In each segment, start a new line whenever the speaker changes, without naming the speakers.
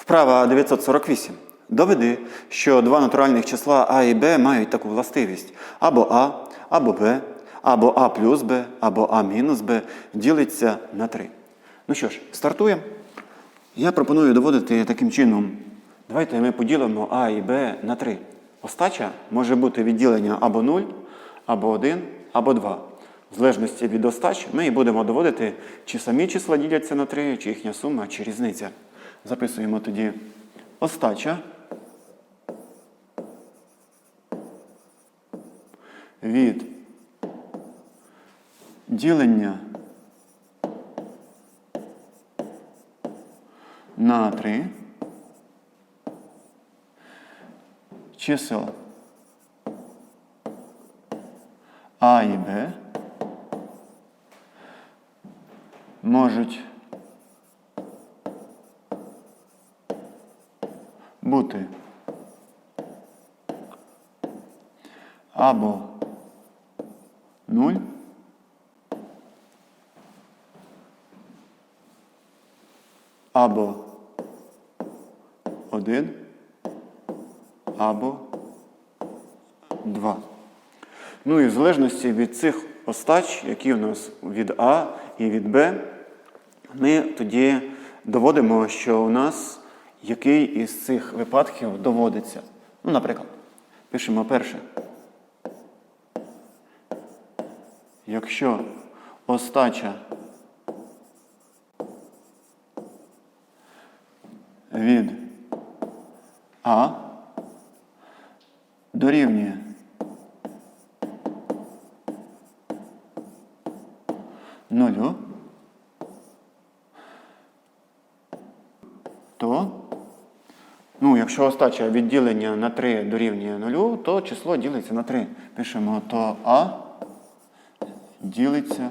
Вправа 948. Доведи, що два натуральних числа а і b мають таку властивість. Або а, або b, або а плюс b, або а мінус b ділиться на 3. Ну що ж, стартуємо. Я пропоную доводити таким чином. Давайте ми поділимо а і b на 3. Остача може бути відділення або 0, або 1, або 2. В залежності від остач ми і будемо доводити, чи самі числа діляться на 3, чи їхня сума, чи різниця. Записуємо тоді. Остача. Від ділення на 3 чисел А і Б можуть бути. Або 0, або 1, або 2. Ну і в залежності від цих остач, які у нас від А і від Б, ми тоді доводимо, що у нас який із цих випадків доводиться. Ну, наприклад, пишемо перше. Якщо остача від А дорівнює нулю, то, ну, якщо остача відділення на 3 дорівнює нулю, то число ділиться на 3. Пишемо, то А ділиться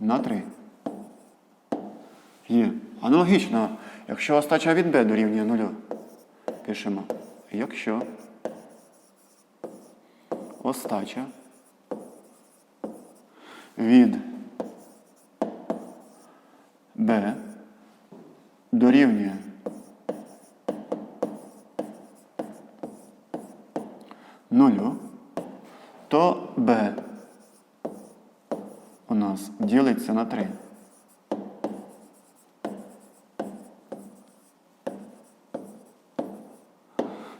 на 3. Є. Аналогічно, якщо остача від b дорівнює 0, пишемо, якщо остача від b дорівнює нулю, то b у нас ділиться на 3.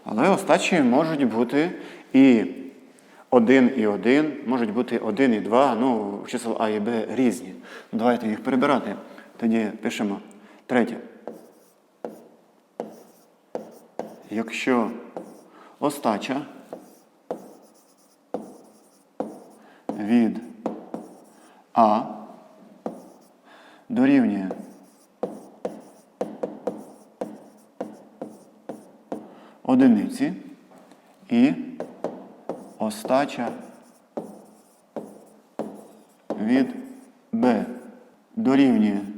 Але остачі можуть бути і 1 і 1, можуть бути 1 і 2, ну, чисел А і Б різні. Давайте їх перебирати. Тоді пишемо третє. Якщо остача від А дорівнює одиниці і остача від Б дорівнює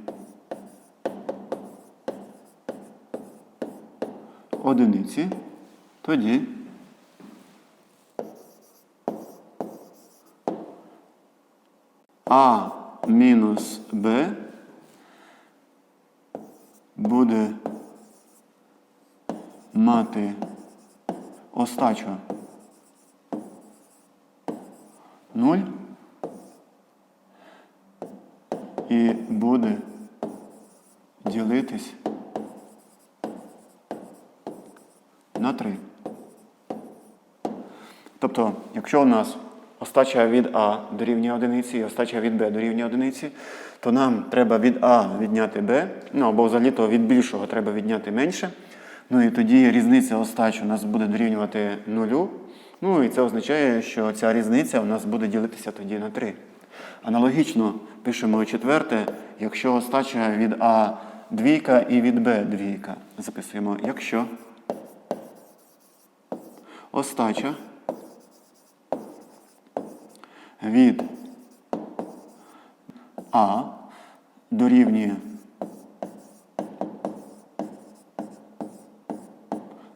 одиниці, тоді. А мінус Б буде мати остачу. 0 і буде ділитись на 3. Тобто, якщо у нас остача від А дорівнює одиниці і остача від Б дорівнює одиниці, то нам треба від А відняти Б, ну або взагалі то від більшого треба відняти менше. Ну і тоді різниця остач у нас буде дорівнювати нулю. Ну і це означає, що ця різниця у нас буде ділитися тоді на 3. Аналогічно пишемо четверте, якщо остача від А двійка і від Б двійка. Записуємо, якщо остача. Від А дорівнює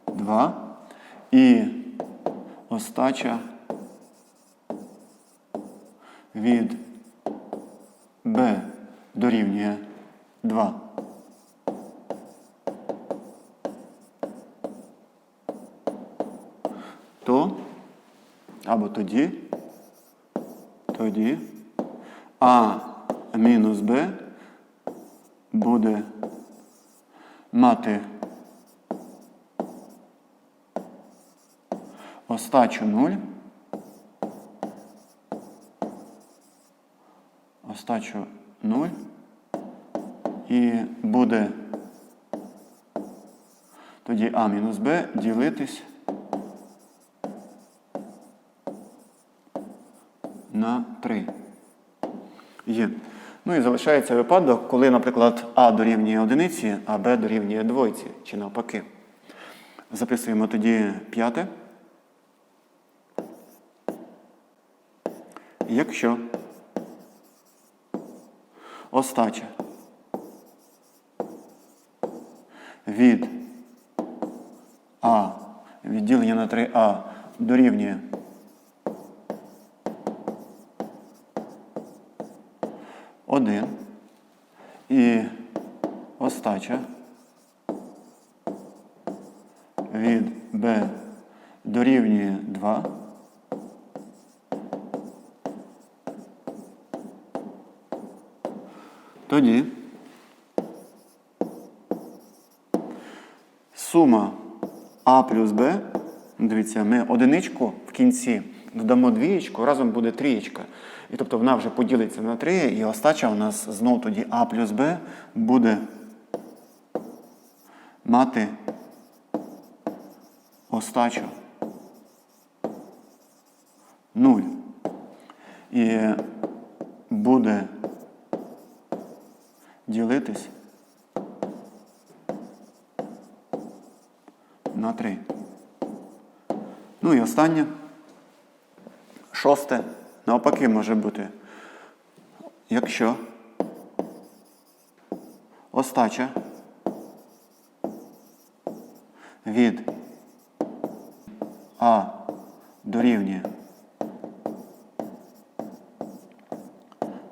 2 і остача від b дорівнює 2. То або тоді, тоді А мінус Б буде мати остачу 0. Остачу 0. І буде тоді А мінус Б ділитись на 3. Є. І залишається випадок, коли, наприклад, А дорівнює одиниці, а Б дорівнює двойці, чи навпаки. Записуємо тоді п'яте. Якщо остача від А відділення на 3А дорівнює один і остача від Б дорівнює 2. Тоді сума А плюс Б, дивіться, ми одиничку в кінці додамо двієчку, разом буде трієчка. І тобто вона вже поділиться на 3, і остача у нас знов тоді А плюс Б буде мати остачу 0. І буде ділитись на 3. Ну і останнє. Шосте. Навпаки може бути. Якщо. Остача. Від. А. Дорівнює.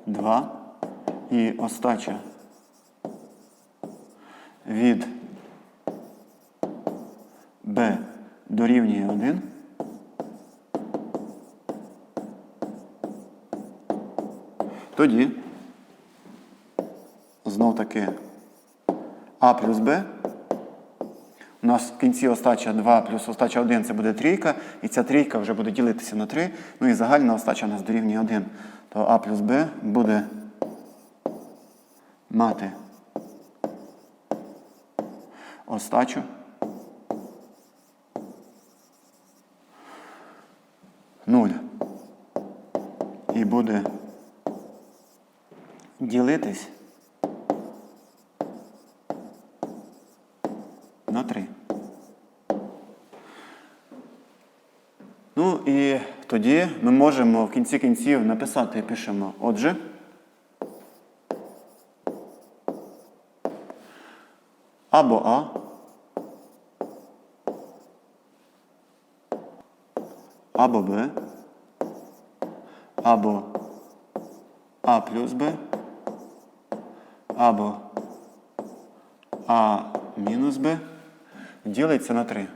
2 і остача. Від. Б. Дорівнює 1. Тоді знов таки А плюс Б. У нас в кінці остача 2 плюс остача 1 це буде трійка, і ця трійка вже буде ділитися на 3. Ну і загальна остача у нас дорівнює 1. То А плюс Б буде мати остачу. Нуль. І буде ділитись на 3. Ну і тоді ми можемо в кінці кінців написати, пишемо, отже. Або А. Або Б. Або А плюс Б. Або А мінус Б ділиться на 3.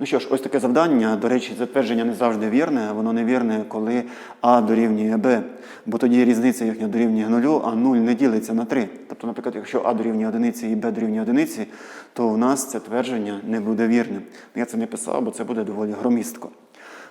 Ну що ж, ось таке завдання. До речі, затвердження не завжди вірне. Воно не вірне, коли А дорівнює Б. Бо тоді різниця їхня дорівнює нулю, а 0 не ділиться на 3. Тобто, наприклад, якщо А дорівнює одиниці і Б дорівнює одиниці, то у нас це твердження не буде вірним. Я це не писав, бо це буде доволі громістко.